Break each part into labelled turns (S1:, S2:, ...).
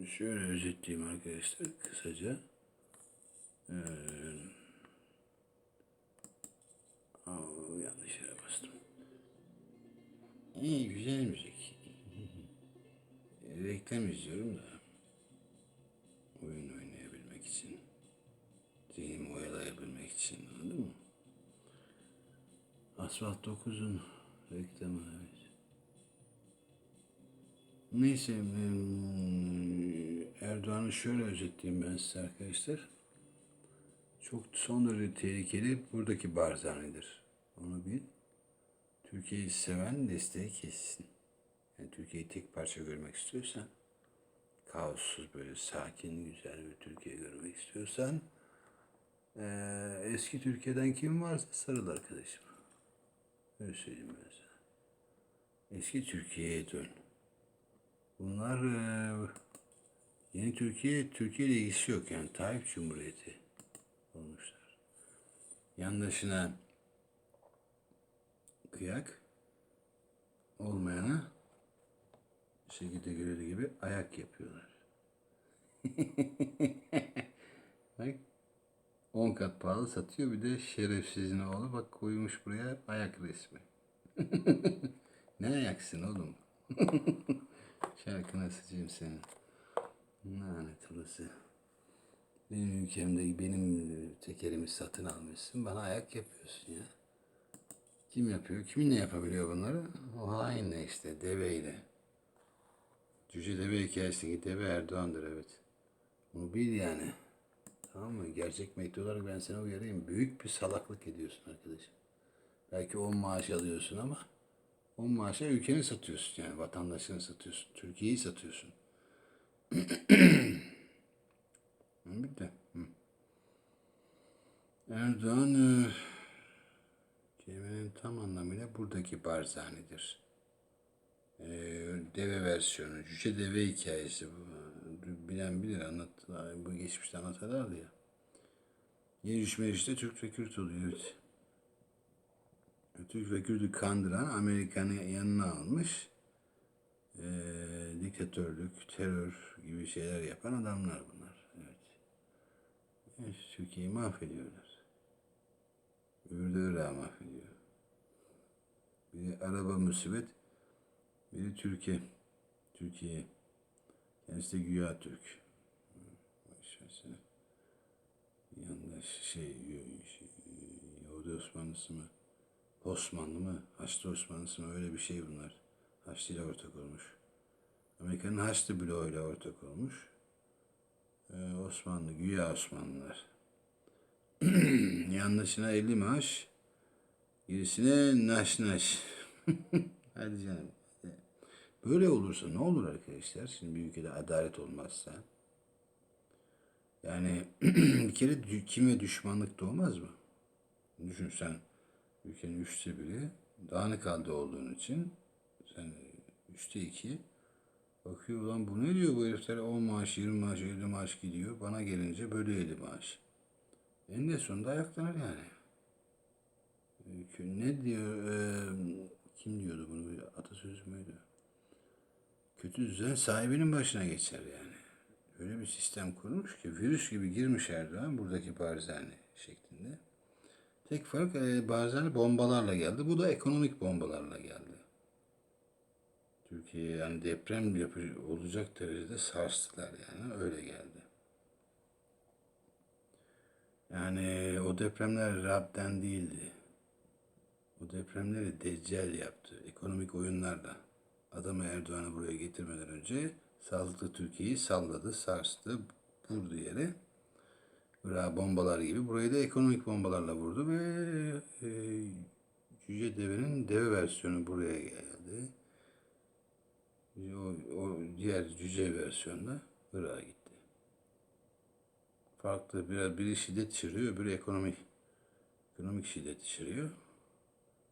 S1: şöyle özetleyeyim arkadaşlar kısaca. Ee, aa, yanlış yere bastım. İyi güzel müzik. Reklam izliyorum da. Oyun oynayabilmek için. Zihnimi oyalayabilmek için anladın mı? Asfalt 9'un reklamı. Neyse em, Erdoğan'ı şöyle özetleyeyim ben size arkadaşlar. Çok son derece tehlikeli buradaki Barzani'dir. Onu bil. Türkiye'yi seven desteği kessin. Yani Türkiye'yi tek parça görmek istiyorsan, kaossuz böyle sakin, güzel bir Türkiye görmek istiyorsan, eee, eski Türkiye'den kim varsa sarıl arkadaşım. Öyle söyleyeyim ben sana. Eski Türkiye'ye dön. Bunlar eee, yeni Türkiye, Türkiye ile ilgisi yok yani Tayyip Cumhuriyeti olmuşlar. Yandaşına kıyak, olmayana şekilde görüldüğü gibi ayak yapıyorlar. Bak 10 kat pahalı satıyor bir de şerefsizin oğlu bak koymuş buraya ayak resmi. ne ayaksın oğlum? Şarkına sıçayım senin. Lanet olası. Benim ülkemde benim tekerimi satın almışsın. Bana ayak yapıyorsun ya. Kim yapıyor? Kiminle yapabiliyor bunları? O hainle işte, deveyle. Cüce deve hikayesindeki deve Erdoğan'dır evet. Bunu bil yani. Tamam mı? Gerçek mektup olarak ben sana uyarayım. Büyük bir salaklık ediyorsun arkadaşım. Belki 10 maaş alıyorsun ama 10 maaşa ülkeni satıyorsun yani. Vatandaşını satıyorsun. Türkiye'yi satıyorsun. Bitti. Hı. Erdoğan e, kelimenin tam anlamıyla buradaki Barzani'dir. E, deve versiyonu, cüce deve hikayesi. Bu, bilen bilir anlat, bu geçmişte anlatırlardı ya. Yeriş Meriç'te Türk ve Kürt oluyor. Evet. Türk ve Kürt'ü kandıran Amerikan'ı yanına almış. E, diktatörlük, terör gibi şeyler yapan adamlar bunlar. Evet. Evet, Türkiye'yi mahvediyorlar. Öbürü de Irak'ı mahvediyor. Biri araba musibet, biri Türkiye. Türkiye. Kendisi de güya Türk. Yandaş şey, şey, Yahudi Osmanlısı mı? Osmanlı mı? Haçlı Osmanlısı mı? Öyle bir şey bunlar. Haçlı ile ortak olmuş. Amerika'nın Haçlı bloğu ile ortak olmuş. Ee, Osmanlı, güya Osmanlılar. Yanlışına 50 maaş, gerisine naş naş. Hadi canım. Böyle olursa ne olur arkadaşlar? Şimdi bir ülkede adalet olmazsa. Yani bir kere kime düşmanlık doğmaz mı? Düşün sen ülkenin üçte biri dağınık halde olduğun için sen üçte iki bakıyor ulan bu ne diyor bu herifler 10 maaş 20 maaş 50 maaş gidiyor bana gelince böyle 50 maaş. En sonunda ayaklanır yani. Ne diyor, e, kim diyordu bunu, atasözü müydü? Kötü düzen sahibinin başına geçer yani. Öyle bir sistem kurmuş ki virüs gibi girmiş Erdoğan buradaki Barzani şeklinde. Tek fark e, Barzani bombalarla geldi. Bu da ekonomik bombalarla geldi. Türkiye yani deprem yapı olacak derecede sarstılar yani öyle geldi. Yani o depremler Rab'den değildi. O depremleri Deccal yaptı. Ekonomik oyunlarla. Adamı Erdoğan'ı buraya getirmeden önce sağlıklı Türkiye'yi salladı, sarstı, vurdu yere. Irak'a bombalar gibi. Burayı da ekonomik bombalarla vurdu ve e, Cüce Deve'nin deve versiyonu buraya geldi. O, o diğer cüce versiyonda Irak'a gitti. Farklı biraz biri şiddet içeriyor, öbürü ekonomik ekonomik şiddet içeriyor.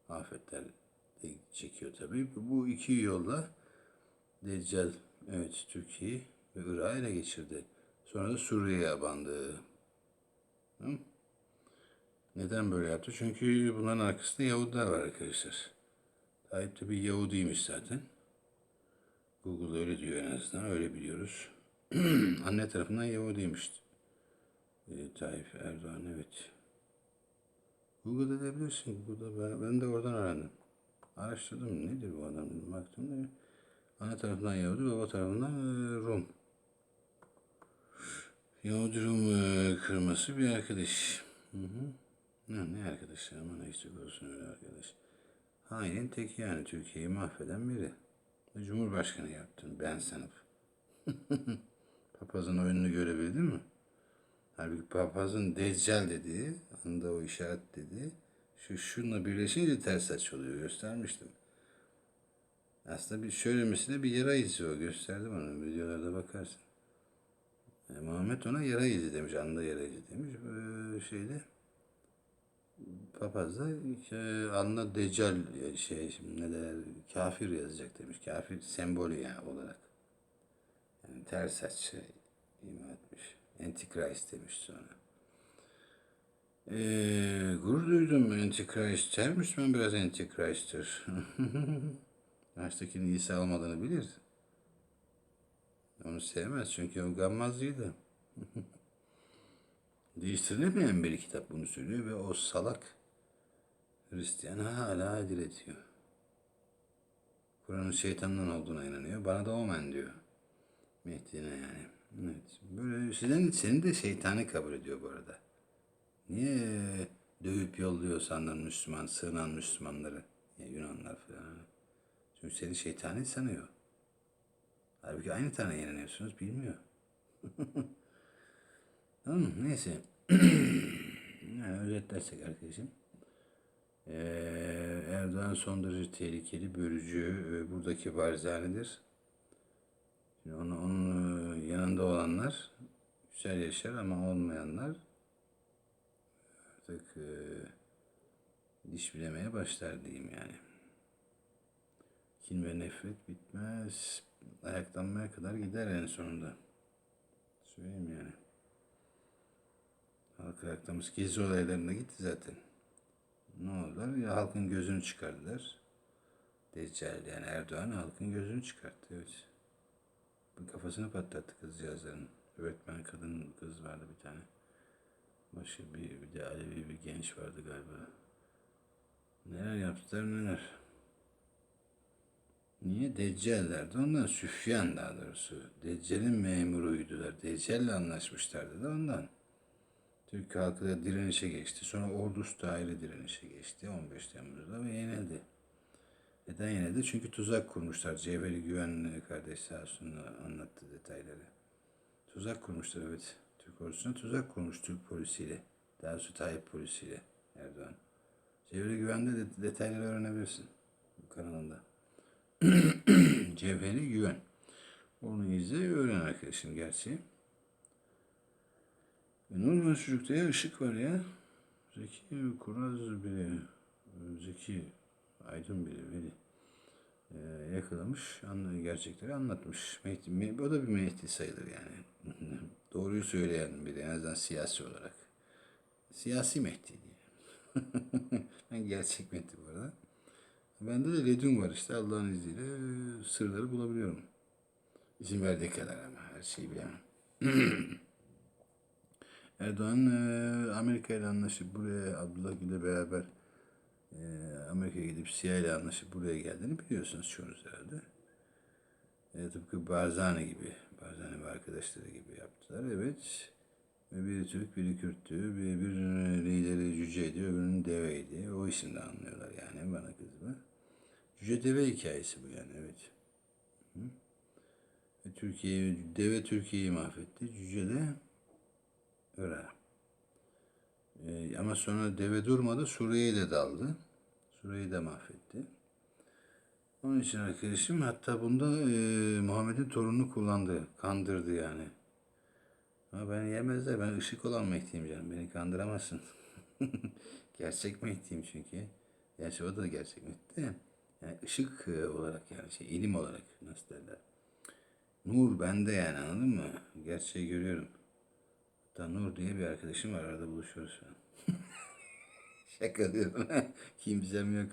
S1: Afetler de çekiyor tabii. Bu iki yolla Deccal evet Türkiye'yi ve Irak'ı ele geçirdi. Sonra da Suriye'ye abandı. Hı? Neden böyle yaptı? Çünkü bunların arkasında Yahudiler var arkadaşlar. Tayyip de bir Yahudiymiş zaten. Google öyle diyor en azından. Öyle biliyoruz. Anne tarafından Yahudiymiş. E, Tayyip Erdoğan evet. Google'da edebilirsin. Google'da ben, ben de oradan öğrendim. Araştırdım nedir bu adam. Baktım da anne tarafından Yahudi, baba tarafından e, Rum. Yahudi Rum e, kırması bir arkadaş. Hı hı. Ne, ne arkadaş ya? Aman işte olsun öyle arkadaş. Hainin tek yani Türkiye'yi mahveden biri. Cumhurbaşkanı yaptın ben sanıp. Papazın oyununu görebildin mi? Halbuki papazın deccal dediği, anda o işaret dediği, şu şunla birleşince ters saç oluyor göstermiştim. Aslında bir şöyle mesela bir yara izi o gösterdim onu videolarda bakarsın. E, Muhammed ona yara izi demiş, anda yara izi demiş. Ee, şeyde papaz da e, alnına deccal şey şimdi ne der kafir yazacak demiş. Kafir sembolü yani olarak. Yani ters saç ima etmiş. Antichrist demiş sonra. Ee, gurur duydum Antichrist. Her Müslüman biraz Antichrist'tir. Baştakinin İsa olmadığını bilir. Onu sevmez çünkü o gammazlıydı. Değiştirilemeyen bir kitap bunu söylüyor ve o salak Hristiyan hala diretiyor. Kur'an'ın şeytandan olduğuna inanıyor. Bana da omen diyor. Mehdi'ne yani. Evet. Böyle senin, seni de şeytani kabul ediyor bu arada. Niye dövüp yolluyor sandın Müslüman, sığınan Müslümanları? Ya Yunanlar falan. Çünkü seni şeytani sanıyor. Halbuki aynı Tanrı'ya inanıyorsunuz, bilmiyor. tamam? Neyse. yani özetlersek arkadaşım. Ee, Erdoğan son derece tehlikeli, bölücü, e, buradaki varzanedir. Şimdi onu, onun yanında olanlar güzel yaşar ama olmayanlar artık e, diş bilemeye başlar diyeyim yani. Kin ve nefret bitmez. Ayaklanmaya kadar gider en sonunda. Söyleyeyim yani. Halk ayaklamız gezi olaylarına gitti zaten. Ne oldular? Ya halkın gözünü çıkardılar. Deccal yani Erdoğan halkın gözünü çıkarttı. Evet. Bu kafasını patlattı kızcağızların. Öğretmen kadın kız vardı bir tane. Başı bir, bir de Alevi bir genç vardı galiba. Neler yaptılar neler. Niye? Deccallerdi. Ondan Süfyan daha doğrusu. Deccal'in memuruydular. Deccal'le anlaşmışlardı da ondan. Türk halkı da direnişe geçti. Sonra ordusu da ayrı direnişe geçti 15 Temmuz'da ve yenildi. Neden yenildi? Çünkü tuzak kurmuşlar. Cevheri Güven kardeş sağ olsun anlattı detayları. Tuzak kurmuşlar evet. Türk ordusuna tuzak kurmuş Türk polisiyle. Daha doğrusu Tayyip polisiyle Erdoğan. Cevheri Güven'de de detayları öğrenebilirsin. Bu kanalında. Cevheri Güven. Onu izle öğren arkadaşım gerçi. E, Normal çocukta ya ışık var ya. Zeki Kuraz biri, Zeki Aydın biri, biri e, yakalamış, anlı, gerçekleri anlatmış. Mehdi, o da bir Mehdi sayılır yani. Doğruyu söyleyen biri en azından siyasi olarak. Siyasi Mehdi diye. ben gerçek Mehdi bu arada. Bende de Ledün var işte Allah'ın izniyle sırları bulabiliyorum. İzin verdiği kadar ama her şeyi bilemem. Erdoğan e, Amerika ile anlaşıp buraya Abdullah Gül'le beraber e, Amerika'ya gidip CIA ile anlaşıp buraya geldiğini biliyorsunuz çoğunuz herhalde. E, tıpkı Barzani gibi, Barzani ve arkadaşları gibi yaptılar. Evet. Ve biri Türk, biri Kürttü, bir, birinin lideri cüceydi, öbürünün deveydi. O isimden anlıyorlar yani bana kızma. Cüce deve hikayesi bu yani evet. Hı? Ve Türkiye, deve Türkiye'yi mahvetti. Cüce de Irak'a. Ee, ama sonra deve durmadı, Suriye'ye de daldı. Suriye'yi de mahvetti. Onun için arkadaşım hatta bunda e, Muhammed'in torununu kullandı, kandırdı yani. Ama ben yemezler, ben ışık olan Mehdi'yim canım, beni kandıramazsın. gerçek Mehdi'yim çünkü. Gerçi o da gerçek Mehdi de. Yani ışık e, olarak yani şey, ilim olarak nasıl derler. Nur bende yani anladın mı? Gerçeği görüyorum. Hatta Nur diye bir arkadaşım var. Arada buluşuyoruz. Şaka diyorum. Kimsem yok.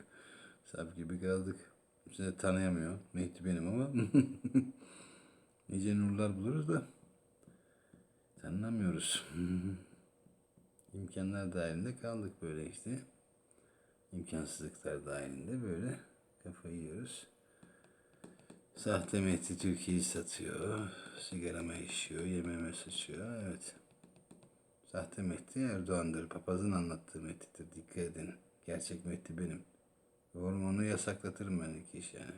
S1: Sap gibi kaldık. Kimse de tanıyamıyor. Mehdi benim ama. nice nurlar buluruz da. Anlamıyoruz. İmkanlar dahilinde kaldık böyle işte. İmkansızlıklar dahilinde böyle kafayı yiyoruz. Sahte Mehdi Türkiye'yi satıyor. Sigarama işiyor, yemeğime sıçıyor. Evet. Sahte Mehdi Erdoğan'dır. Papazın anlattığı Mehdi'dir. Dikkat edin. Gerçek Mehdi benim. Hormonu yasaklatırım ben ilk iş yani.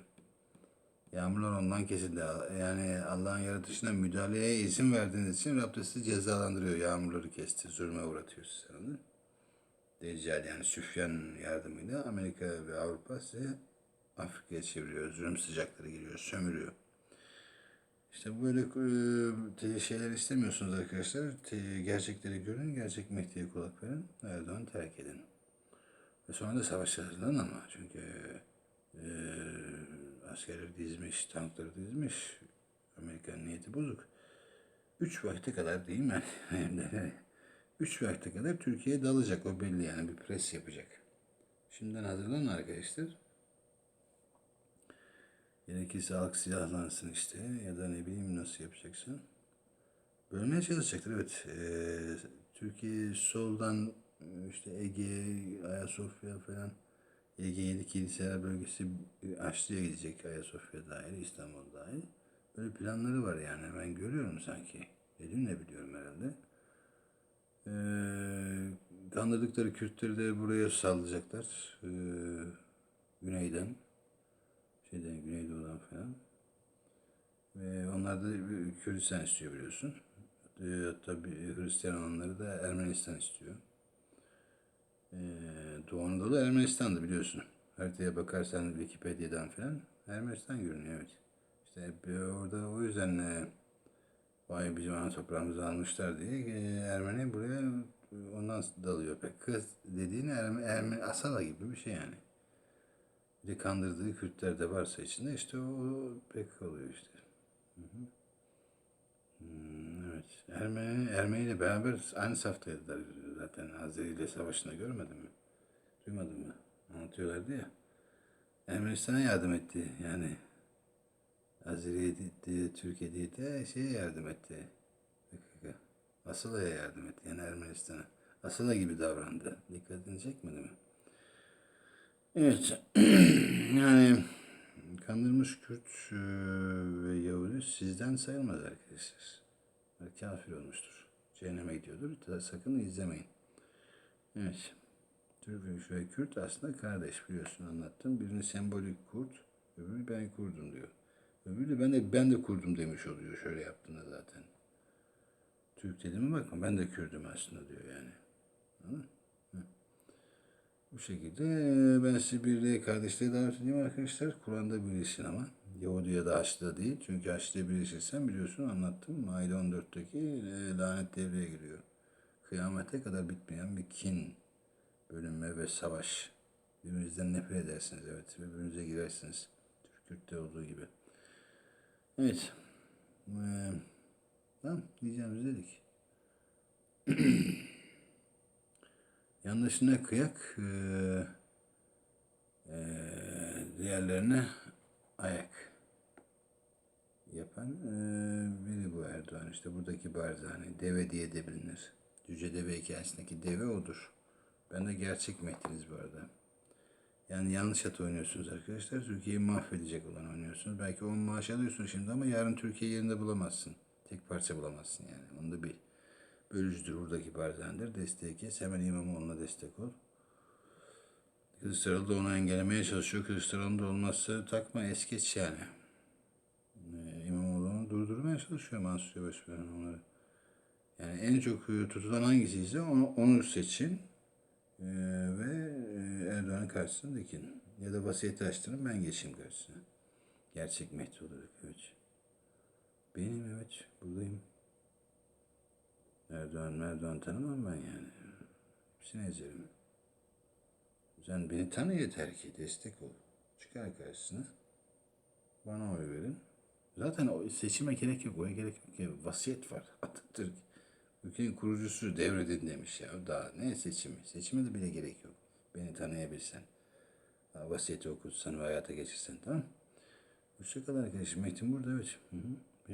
S1: Yağmurlar ondan kesildi. Yani Allah'ın yaratışına müdahaleye izin verdiğiniz için Rabbim sizi cezalandırıyor. Yağmurları kesti, zulme uğratıyor sizi. anladın? Deccal yani Süfyan yardımıyla Amerika ve Avrupa size Afrika'ya çeviriyor. Zulüm sıcakları giriyor, sömürüyor. İşte böyle e, şeyler istemiyorsunuz arkadaşlar. Te- gerçekleri görün, gerçek Mehdi'ye kulak verin. Erdoğan terk edin. Ve sonra da savaşa hazırlanın ama. Çünkü e, askerleri dizmiş, tankları dizmiş. Amerikan niyeti bozuk. Üç vakte kadar değil mi? Üç vakte kadar Türkiye'ye dalacak o belli yani bir pres yapacak. Şimdiden hazırlanın arkadaşlar. Gerekirse halk silahlansın işte ya da ne bileyim nasıl yapacaksın. Bölmeye çalışacaktır evet. Ee, Türkiye soldan işte Ege, Ayasofya falan Ege 7 kiliseler bölgesi Haçlı'ya gidecek Ayasofya dahil, İstanbul dahil. Böyle planları var yani ben görüyorum sanki. Elimle biliyorum herhalde. Ee, kandırdıkları Kürtleri de buraya sallayacaklar. Ee, güneyden. Şeyden, Güneydoğu'dan falan. Ve onlar da Kürdistan istiyor biliyorsun. Hatta bir Hristiyan olanları da Ermenistan istiyor. Ee, Doğu Anadolu Ermenistan'dı biliyorsun. Haritaya bakarsan Wikipedia'dan falan Ermenistan görünüyor evet. İşte hep orada o yüzden e, vay bizim ana toprağımızı almışlar diye e, Ermeni buraya ondan dalıyor pek. Kız dediğin Ermeni, Ermeni Asala gibi bir şey yani. Bir de kandırdığı Kürtler de varsa içinde işte o, pek oluyor işte. Hı hı. Hmm, evet. Ermeni, Ermeni ile beraber aynı saftaydılar zaten. Azeri ile savaşında görmedin mi? Duymadın mı? Anlatıyorlardı ya. Ermenistan'a yardım etti yani. Azeri'ye de, Türkiye'ye de şeye yardım etti. Asıla'ya yardım etti yani Ermenistan'a. Asıla gibi davrandı. Dikkatini çekmedi mi? Evet. yani kandırmış Kürt e, ve Yahudi sizden sayılmaz arkadaşlar. Kafir olmuştur. Cehenneme gidiyordur. Sakın izlemeyin. Evet. Türk ve Kürt aslında kardeş biliyorsun anlattım. Birini sembolik Kürt, öbürü ben kurdum diyor. Öbürü de ben de ben de kurdum demiş oluyor şöyle yaptığında zaten. Türk dediğime bakma ben de Kürdüm aslında diyor yani. Anladın? Bu şekilde ben sizi birliğe, kardeşliğe davet edeyim arkadaşlar. Kur'an'da birleşin ama. Yahudi'ye de Haçlı değil. Çünkü Haçlı'ya birleşirsen biliyorsun anlattım. Maide 14'teki e, lanet devreye giriyor. Kıyamete kadar bitmeyen bir kin, bölünme ve savaş. Birbirinizden nefret edersiniz evet. Birbirinize girersiniz. Türk-Kürt'te olduğu gibi. Evet. Ee, tamam diyeceğimiz dedik. Yanlışına kıyak, e, e, diğerlerine ayak yapan e, biri bu Erdoğan. İşte buradaki Barzani, deve diye de bilinir. Cüce Deve hikayesindeki deve odur. Ben de gerçek Mehdi'niz bu arada. Yani yanlış at oynuyorsunuz arkadaşlar. Türkiye'yi mahvedecek olan oynuyorsunuz. Belki 10 maaş alıyorsun şimdi ama yarın Türkiye yerinde bulamazsın. Tek parça bulamazsın yani. Onu da bil. Bölücüdür buradaki Barzani'dir. Desteği kes. Hemen İmamoğlu'na destek ol. Kılıçdaroğlu da onu engellemeye çalışıyor. Kılıçdaroğlu da olmazsa takma es geç yani. Ee, İmamoğlu'nu durdurmaya çalışıyor Mansur Yavaş falan onları. Yani en çok e, tutulan hangisiyse onu, onu seçin. Ee, ve e, Erdoğan'ın karşısına dikin. Ya da vasiyeti açtırın ben geçeyim karşısına. Gerçek Mehdi olarak evet. Benim evet buradayım. Erdoğan Erdoğan tanımam ben yani. Hepsini ezerim. Sen beni tanı yeter ki destek ol. Çıkar karşısına. Bana oy verin. Zaten o seçime gerek yok. Oya gerek yok. Vasiyet var. Atatürk. Ülkenin kurucusu devredin demiş ya. Daha ne seçimi? Seçime de bile gerek yok. Beni tanıyabilsen. Vasiyeti okutsan ve hayata geçirsen tamam Hoşçakal arkadaşım. Metin burada evet. Hı hı.